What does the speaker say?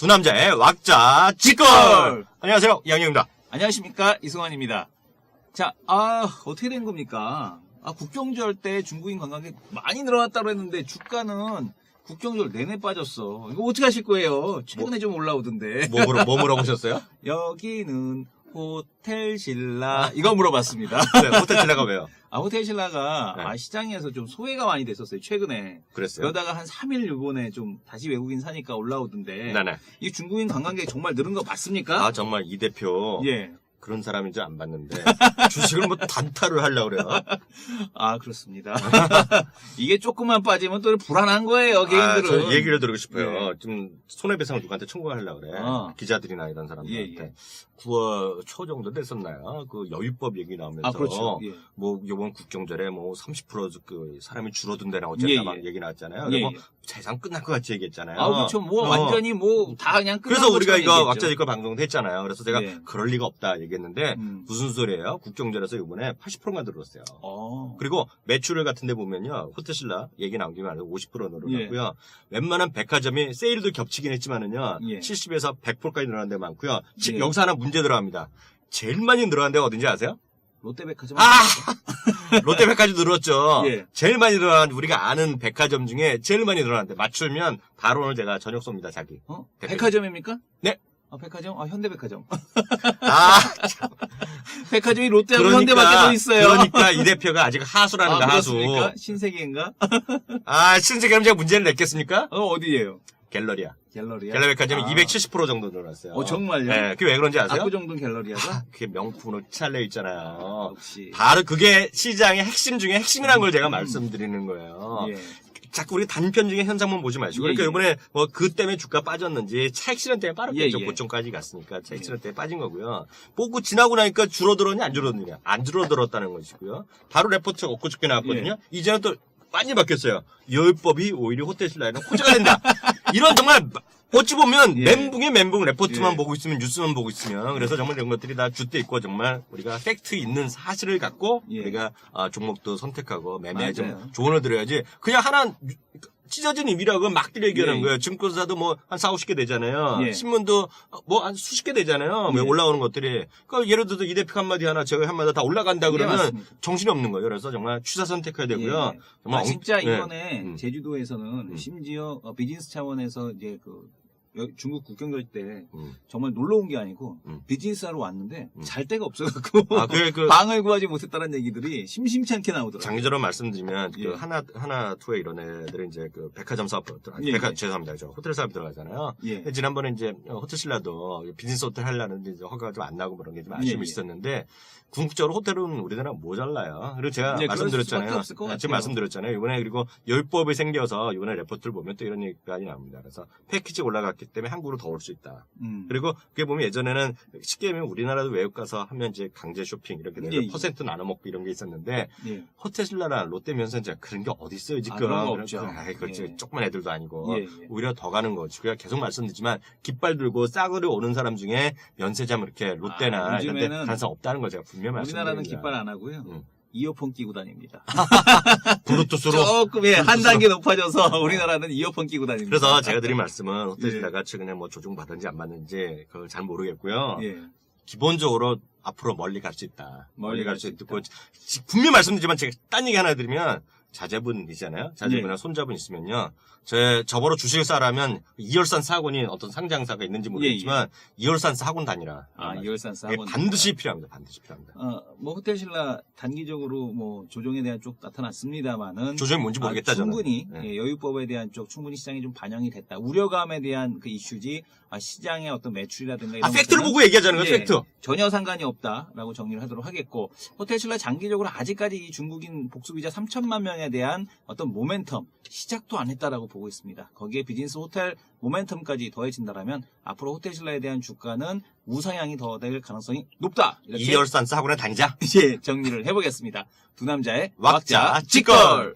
두 남자의 왁자! 찌걸! 안녕하세요, 양영입니다. 안녕하십니까 이승환입니다. 자, 아 어떻게 된 겁니까? 아 국경절 때 중국인 관광객 많이 늘어났다고 했는데 주가는 국경절 내내 빠졌어. 이거 어떻게 하실 거예요? 최근에 좀 올라오던데. 뭐, 물어, 뭐 물어보셨어요? 여기는 호텔 신라 이거 물어봤습니다. 네, 호텔 칠라가 왜요? 아 호텔 신라가 네. 아, 시장에서 좀 소외가 많이 됐었어요 최근에. 그랬어요. 그러다가 한 3일 요번에 좀 다시 외국인 사니까 올라오던데. 네네. 이 중국인 관광객 정말 늘은 거 맞습니까? 아, 정말 이 대표. 예. 그런 사람인 줄 안 봤는데. 주식을 뭐 단타를 하려고 그래요. 아, 그렇습니다. 이게 조금만 빠지면 또 불안한 거예요, 아, 개인들은. 저 얘기를 들고 싶어요. 네. 좀 손해배상을 누구한테 청구하려고 그래. 어. 기자들이나 이런 사람들한테. 예, 예. 9월 초 정도 됐었나요? 그 여유법 얘기 나오면서. 아, 그렇죠. 예. 뭐 요번 국경절에 뭐 30%그 사람이 줄어든다나 어쨌다 예, 예. 막 얘기 나왔잖아요. 예, 그리고 예. 세상 끝날 것 같이 얘기했잖아요. 아, 그렇죠. 뭐, 어. 완전히 뭐, 다 그냥 끝난 그래서 우리가 이거. 왁자지껄 방송도 했잖아요. 그래서 제가 예. 그럴 리가 없다 얘기 했는데 음. 무슨 소리예요? 국경절에서 이번에 80%가 늘었어요. 어. 그리고 매출을 같은 데 보면요. 호텔신라 얘기 나온 김에 알고 50% 늘어났고요. 예. 웬만한 백화점이 세일도 겹치긴 했지만은요. 예. 70에서 100%까지 늘어난 데 많고요. 지- 예. 여기서 하나 문제 들어갑니다. 제일 많이 늘어난 데가 어딘지 아세요? 롯데백화점. 아! 롯데백화점 늘었죠. 예. 제일 많이 늘어난 우리가 아는 백화점 중에 제일 많이 늘어났는데 맞추면 바로 오늘 제가 저녁 쏩니다, 자기. 어? 백화점입니까? 네. 아, 백화점? 아, 현대백화점. 아, 백화점이 롯데하고 그러니까, 현대밖에 더 있어요. 그러니까 이 대표가 아직 하수라는 아, 거, 하수. 그렇습니까? 신세계인가? 아, 신세계럼 제가 문제를 냈겠습니까? 어, 어디예요? 갤러리아. 갤러리아. 갤러리 백화점이 아. 270% 정도 늘었어요. 어, 정말요? 네, 그게 왜 그런지 아세요? 압구정동 갤러리아가? 아, 그게 명품으로 찰려 있잖아요. 역시. 바로 그게 시장의 핵심 중에 핵심이라는 걸 제가 음. 말씀드리는 거예요. 예. 자꾸 우리 단편 중에 현상만 보지 마시고. 예, 그러니까 예. 이번에 뭐 그 때문에 주가 빠졌는지 차익 실현 때문에 빠졌겠죠. 예, 예. 고점까지 갔으니까 차익 예. 실현 때문에 빠진 거고요. 보고 지나고 나니까 줄어들었냐 안 줄어드냐? 안 줄어들었다는 것이고요. 바로 레포트 엊그저께 나왔거든요. 이제는 또 많이 바뀌었어요. 여율법이 오히려 호텔 신라에는 호재가 된다. 이런 정말 어찌 보면 예. 멘붕의 멘붕 레포트만 예. 보고 있으면 뉴스만 보고 있으면 그래서 정말 이런 것들이 다 주대 있고 정말 우리가 팩트 있는 사실을 갖고 예. 우리가 아, 종목도 선택하고 매매에 좀. 조언을 드려야지 그냥 하나 찢어진 의미라고 막 얘기하는 예. 거예요. 증권사도 뭐 한 4, 50개 되잖아요. 예. 신문도 뭐 한 수십 개 되잖아요. 뭐 예. 올라오는 것들이. 그러니까 예를 들어서 이 대표 한마디 하나 제가 한마디 다 올라간다 예, 그러면 맞습니다. 정신이 없는 거예요. 그래서 정말 취사 선택해야 되고요. 예. 정말 아, 엉- 진짜 네. 이번에 음. 제주도에서는 음. 심지어 어, 비즈니스 차원에서 이제 그 여- 중국 국경절 때 음. 정말 놀러 온 게 아니고 음. 비즈니스하러 왔는데 음. 잘 데가 없어갖고 아, 그, 그, 방을 구하지 못했다는 얘기들이 심심치 않게 나오더라고요. 장기적으로 말씀드리면 예. 그 하나 하나 투에 이런 애들은 이제 그 백화점 사업 예, 백화 예. 죄송합니다 저 호텔 사업 들어가잖아요. 예. 지난번에 이제 호텔 신라도 비즈니스 호텔 하려는데 이제 허가가 좀 안 나고 그런 게 좀 아쉬움이 예, 예. 있었는데 궁극적으로 호텔은 우리나라 모자라요. 그리고 제가 예, 수밖에 말씀드렸잖아요. 네. 지금 말씀드렸잖아요. 이번에 그리고 열법이 생겨서 이번에 레포트를 보면 또 이런 얘기가 나옵니다. 그래서 패키지 올라갔기 때문에 한국으로 더 올 수 있다. 음. 그리고 그게 보면 예전에는 쉽게 얘기하면 우리나라도 외국 가서 하면 이제 강제 쇼핑 이렇게 돼서 예, 예. 퍼센트 나눠 먹고 이런 게 있었는데 예. 호텔 신라나 롯데 면세점 그런 게 어디 있어요 지금? 아, 그런 거 없죠. 아이, 그렇지 예. 조그만 애들도 아니고 예, 예. 오히려 더 가는 거지. 그냥 계속 말씀드리지만 깃발 들고 싸그려 오는 사람 중에 면세점 이렇게 롯데나 아, 이런 데 가능성 없다는 걸 제가 분명히 말씀드립니다. 우리나라는 깃발 안 하고요. 음. 이어폰 끼고 다닙니다. 블루투스로. 조금 예, 한 단계 높아져서 우리나라는 이어폰 끼고 다닙니다. 그래서 제가 드린 말씀은 호텔 예. 신라가 최근에 뭐 조정 받은지 안 받는지 그걸 잘 모르겠고요. 예. 기본적으로 앞으로 멀리 갈 수 있다. 멀리 멀리 갈 갈수 수 있고 지- 분명히 말씀드리지만 제가 딴 얘기 하나 드리면 자제분이잖아요. 자제분이나 예. 손자분 있으면요. 제 저보러 주식을 사라면 이열산 사고니 어떤 상장사가 있는지 모르겠지만 이열산 사고는 다니라. 예, 아, 이열산스 이게 학원. 반드시 필요합니다. 반드시 필요합니다. 어, 뭐 호텔 신라 단기적으로 뭐 조정에 대한 쪽 나타났습니다만은 조정이 뭔지 모르겠다 아. 충분히 네. 예, 여유법에 대한 쪽 충분히 시장에 좀 반영이 됐다. 우려감에 대한 그 이슈지 아, 시장의 어떤 매출이라든가 이런 아 팩트를 보고 얘기하자는 거예요. 예, 팩트. 전혀 상관이 없다라고 정리를 하도록 하겠고 호텔 신라 장기적으로 아직까지 이 중국인 복수비자 3천만 명에 대한 어떤 모멘텀 시작도 안 했다라고 보고 있습니다. 거기에 비즈니스 호텔 모멘텀까지 더해진다라면 앞으로 호텔 신라에 대한 주가는 우상향이 더 될 가능성이 높다. 이렇게 이열산 사고는 다니자. 예, 정리를 해보겠습니다. 두 남자의 왁자! 찌꺼!